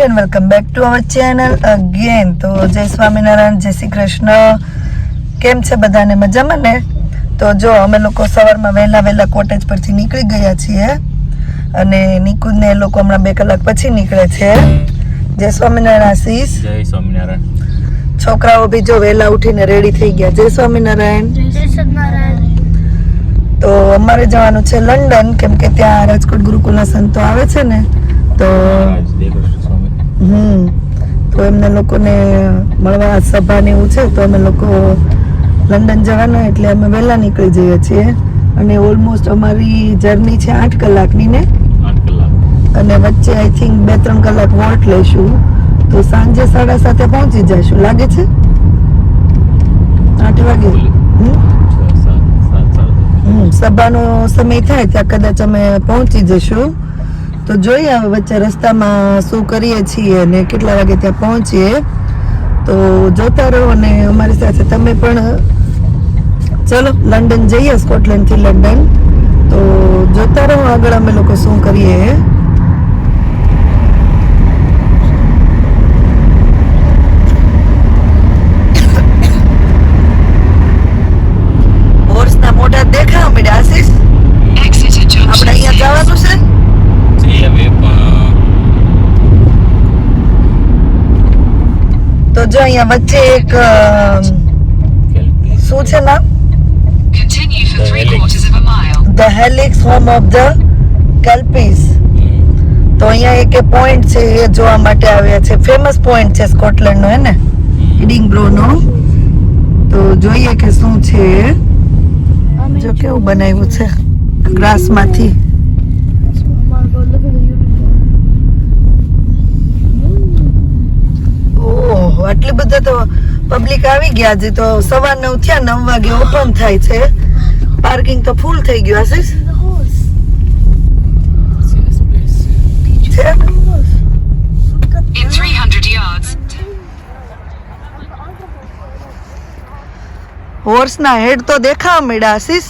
Morning and welcome back to our channel again તો જય સ્વામિનારાયણ જય શ્રી કૃષ્ણ. કેમ છે બધાને મજામાં ને? તો જો અમે લોકો સવારમાં વહેલા વહેલા કોટેજ પરથી નીકળી ગયા છીએ અને નિકુંજને એ લોકો હમણાં બે કલાક પછી નીકળે છે. જય સ્વામિનારાયણ આશીષ. જય સ્વામિનારાયણ. છોકરાઓ બી જો વહેલા ઉઠીને રેડી થઈ ગયા. જય સ્વામિનારાયણ. તો અમારે જવાનું છે લંડન કેમ કે ત્યાં રાજકોટ ગુરુકુલના સંતો આવે છે ને તો હમ. તો એમને લોકોને મળવા સભા ને એવું છે તો અમે લોકો લંડન જવાના એટલે અમે વહેલા નીકળી જઈએ છીએ. અને ઓલમોસ્ટ અમારી જર્ની છે આઠ કલાકની ને. અને વચ્ચે આઈ થિંક બે ત્રણ કલાક વોટ લઈશું. તો સાંજે સાડા સાતે પહોંચી જઈશું. લાગે છે? આઠ વાગે? સભાનો સમય થાય ત્યાં કદાચ અમે પહોંચી જશું તો જોઈએ હવે વચ્ચે રસ્તામાં શું કરીએ છીએ અને કેટલા વાગે ત્યાં પહોંચીએ. તો જોતા રહો અને અમારી સાથે તમે પણ ચલો લંડન જઈએ સ્કોટલેન્ડથી લંડન. તો જોતા રહો આગળ અમે લોકો શું કરીએ. હોર્સના દેખા દેખાવા મળ્યા આશીષ? આપણે અહીંયા જવાનું છે? જઈએ હવે પણ તો જો અહીંયા વચ્ચે એક શું છે નામ. The Helix home of the Kelpies તો અહીંયા એક પોઈન્ટ છે એ જોવા માટે આવ્યા છે. ફેમસ પોઈન્ટ છે સ્કોટલેન્ડ નો હે ને? ઇડિંગબ્રો નો. તો જોઈએ કે શું છે. એ. જો કેવું બનાવ્યું છે. ગ્રાસ આટલી બધા તો પબ્લિક આવી ગયા હજી તો સવાર નવ થયા નવ વાગે ઓપન થાય છે. પાર્કિંગ તો ફૂલ થઈ ગયું આશીષ? Serious place. છે? In 300 yards, હોર્સ ના હેડ તો દેખાવા મળ્યા આશીષ?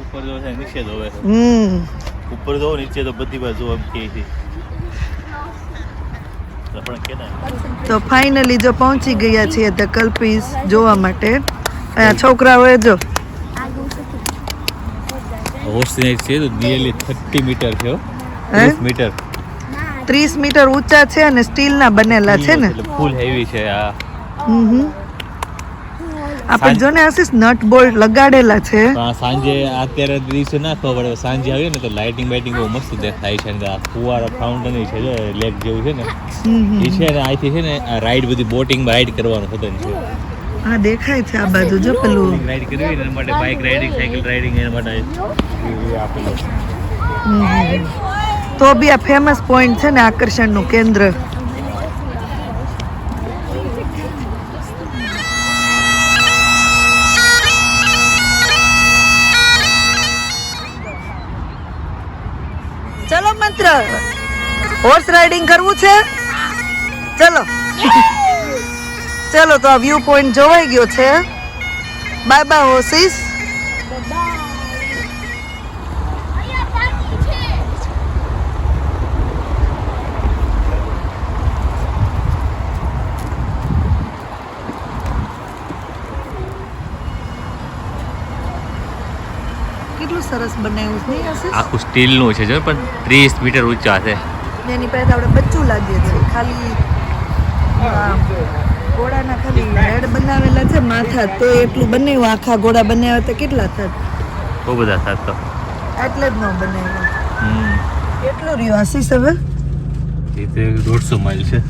ઉપર જો છે નીચે જોવે હમ. ઉપર જો નીચે તો બધી બાજુ એમ કે છે. તો ફાઇનલી જો પહોંચી ગયા છીએ ધ કલ્પીસ જોવા માટે. અહીંયા છોકરાઓએ જો. હોસ્ટિનેજ છે તો નિયરલી થર્ટી મીટર છે હે? ત્રીસ મીટર ત્રીસ મીટર ઊંચા છે અને સ્ટીલના બનેલા છે ને? એટલે ફૂલ હેવી છે આ. હમ. આપણે જો ને આશીષ નટ બોલ્ટ લગાડેલા છે. સાંજે અત્યારે દિવસે ના ખબર પડે સાંજે આવીએ ને તો લાઇટિંગ બાઇટિંગ બહુ મસ્ત દેખાય છે આ ફુવારા ફાઉન્ટેન છે જો લેક જેવું છે ને એ છે ને અહીંથી છે ને આ રાઈડ બધી બોટિંગ રાઈડ કરવાનું સદન છે. હા દેખાય છે આ બાજુ જો પેલું. રાઈડ કરવી એના માટે બાઇક રાઇડિંગ સાયકલ રાઇડિંગ એના માટે આપેલું. તો બી આ ફેમસ પોઈન્ટ છે ને આકર્ષણનું કેન્દ્ર. હોર્સ રાઇડિંગ કરવું છે? ચલો. ચલો, તો આ વ્યૂ પોઈન્ટ જોવાઈ ગયો છે. બાય બાય હોર્સિસ કેટલું સરસ બનાવ્યું છે આખું સ્ટીલનું છે, જો, પણ ત્રીસ મીટર ઊંચા છે. એની પાસે આપણે બચ્ચું લાગીએ છીએ. ખાલી ઘોડાના ખાલી હેડ બનાવેલા છે માથા તો એટલું બનાવ્યું આખા ઘોડા બનાવ્યા તો કેટલા થાત? બહુ બધા થાત તો. એટલે જ ન બનાવ્યું. હમ. કેટલું રહ્યું આશીષ હવે? એ તો દોઢસો માઇલ છે.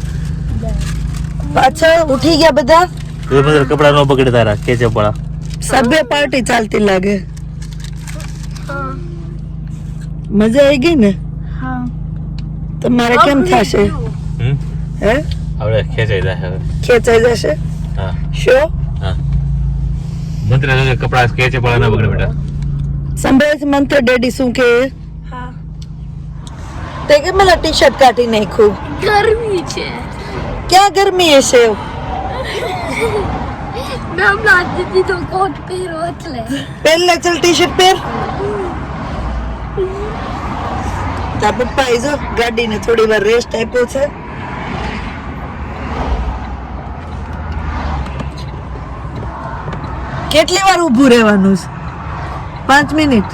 પાછા ઉઠી ગયા બધા? કપડા ન બગડે તારા કેચે પડા. સભ્ય પાર્ટી ચાલતી લાગે. મજા આવી ગઈ ને? તમારે કેમ થશે? હે? આપણે ખેંચાઈ જશે હવે. ખેંચાઈ જશે? હા. શો હા. મંત્ર જોજે કપડા ખેંચે પણ ના બગડે બેટા. સંભળાય છે મંત્ર ડેડી શું કે? હા. તે કે મને ટી શર્ટ કાઢી નાખ્યું ગરમી છે. ક્યાં ગરમી હશે? મેં હમણાં દીદી તો કોટ પહેરો એટલે. પહેલા ચલ ટી શર્ટ પહેર. તાર પપ્પાએ જો ગાડીને થોડી વાર રેસ્ટ આપ્યો છે. કેટલી વાર ઊભું રહેવાનું છે? પાંચ મિનિટ.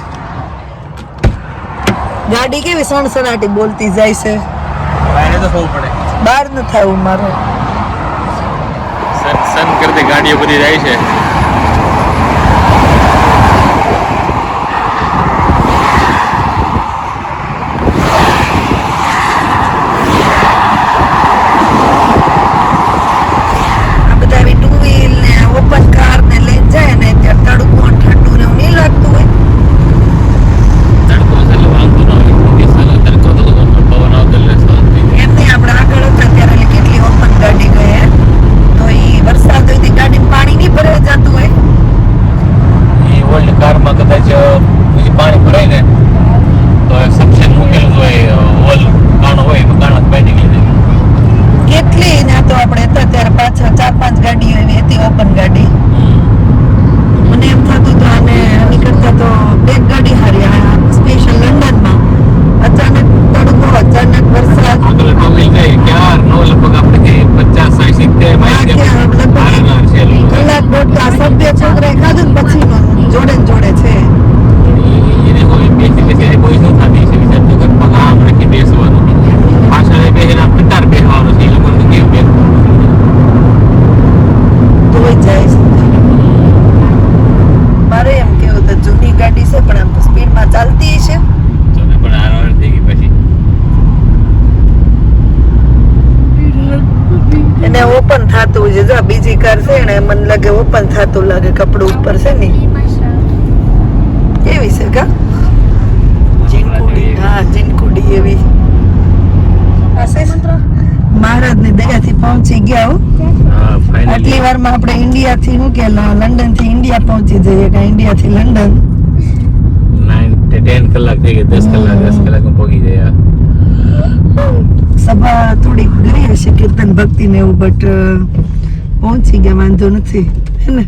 ગાડી કેવી સણસણાટી બોલતી જાય છે? બહાર તો થવું પડે. બહાર ન થાય મારે. સન સન કરતી ગાડીઓ બધી જાય છે આ બધા એવી ટુ વ્હીલ ને ઓપન કાર ને લઈને જાય ને ત્યાં તડકો ને ઠંડુ ને એવું નહીં લાગતું હોય તડકો છે એટલે વાંધો ન હોય એ સાલા તડકો તો પવન આવતો એટલે શાંત થઈ જાય. એમની આપણે આગળ હતા ત્યારે એટલે કેટલી ઓપન ગાડી ગઈ હે. તો ઈ વરસાદ હોય તો ગાડીમાં પાણી નહીં ભરાઈ જતું હોય એ ઓલ્ડ કારમાં કદાચ પછી પાણી ભરાય ને તો સક્શન મૂકેલું જ હોય ઓલ કાણો હોય એમાં કાણા બેઠી લીધી કેટલી ને આ તો આપણે હતા ત્યારે પાછળ ચાર પાંચ ગાડીઓ એવી હતી ઓપન ગાડી. મને એમ થતું તો આને આની કરતા તો એક ગાડી હારી સ્પેશિયલ લંડનમાં. અચાનક તડકો અચાનક વરસાદ. આગળ ટોલી ગઈ ક્યાર નો લગભગ આપણે કે પચાસ સાઠ સિત્તેર આ માઇલ ક્યાં લગભગ હારેલા છે એ લોકો. કલાક દોઢ આ સભ્ય છોકરાએ ખાધું ને પછીનો જોડે ને જોડે છે એને કોઈ બેસી બેસી એને કોઈ શું થતી છે વિચારતો કે પગ આમ રાખી બેસવાનું પાછળ બેસીને આમ કતાર બેસવાનું છે એ લોકોને તો કેવું બેસવું તોય જાય છે મારે એમ કેવું તો જૂની ગાડી છે પણ આમ સ્પીડમાં ચાલતી છે તમે પણ હારવાર થઈ ગઈ પછી એને ઓપન થતું છે જો આ બીજી ને મને લાગે ઓપન થતું લાગે કપડું ઉપર છે ને. એવી છે કા? જીનકુડી હા જીનકુડી એવી. દયા થી પહોંચી ગયા હો. આટલી વાર વારમાં આપણે ઇન્ડિયા થી શું કે લંડનથી ઇન્ડિયા પહોંચી જઈએ કે ઇન્ડિયા થી લંડન ટેન કલાક થઈ ગઈ દસ કલાક દસ કલાક પહોંચી જાય સભા થોડીક ગઈ હશે કીર્તન ભક્તિ ને એવું બટ પહોંચી ગયા વાંધો નથી હે ને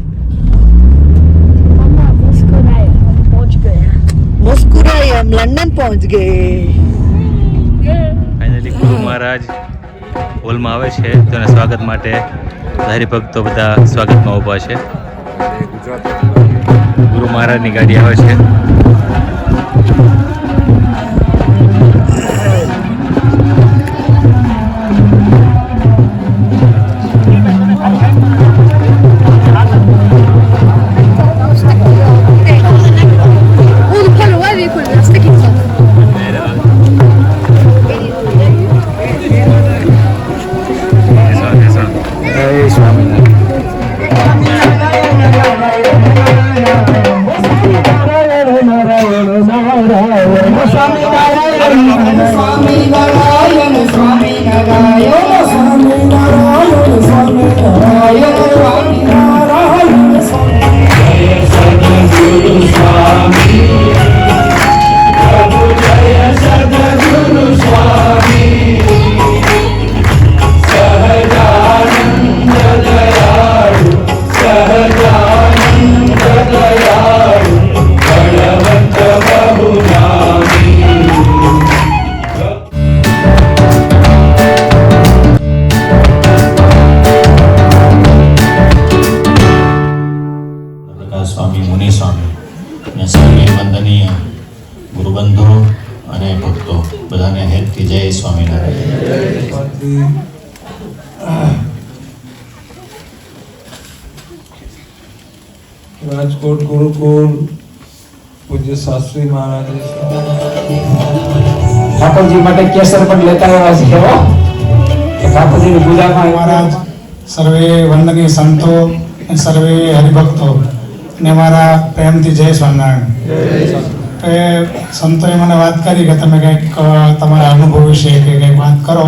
મુસ્કુરાઈ હમ લંડન પહોંચ ગયે ફાઇનલી ગુરુ મહારાજ હોલમાં આવે છે તેના સ્વાગત માટે હરિભક્તો બધા સ્વાગતમાં ઊભા છે ગુરુ મહારાજની ગાડી આવે છે এই જય સ્વામિનારાયણ. રાજકોટ ગુરુકુળ પૂજ્ય શાસ્ત્રી મહારાજ ઠાકોરજી માટે કેસર પણ લેતા આવ્યા છે કેવો ઠાકોરજીની પૂજામાં મહારાજ સર્વે વંદનીય સંતો સર્વે હરિભક્તો ને મારા પ્રેમથી જય સ્વામિનારાયણ. એ સંતોએ મને વાત કરી કે તમે કંઈક તમારા અનુભવ વિશે કે કંઈક વાત કરો.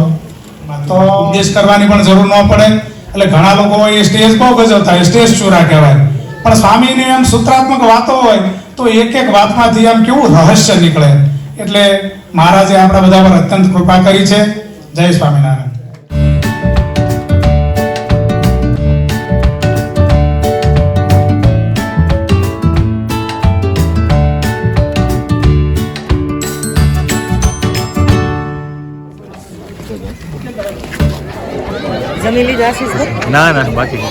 તો ઉપદેશ કરવાની પણ જરૂર ન પડે. એટલે ઘણા લોકો એ સ્ટેજ બહુ ગજવતા હોય, સ્ટેજ ચોરા કહેવાય. પણ સ્વામીની એમ સૂત્રાત્મક વાતો હોય, તો એક એક વાતમાંથી આમ કેવું રહસ્ય નીકળે. એટલે મહારાજે આપણા બધા પર અત્યંત કૃપા કરી છે. જય સ્વામિનારાયણ. જમી લીધું આશીષ ના ના બાકી.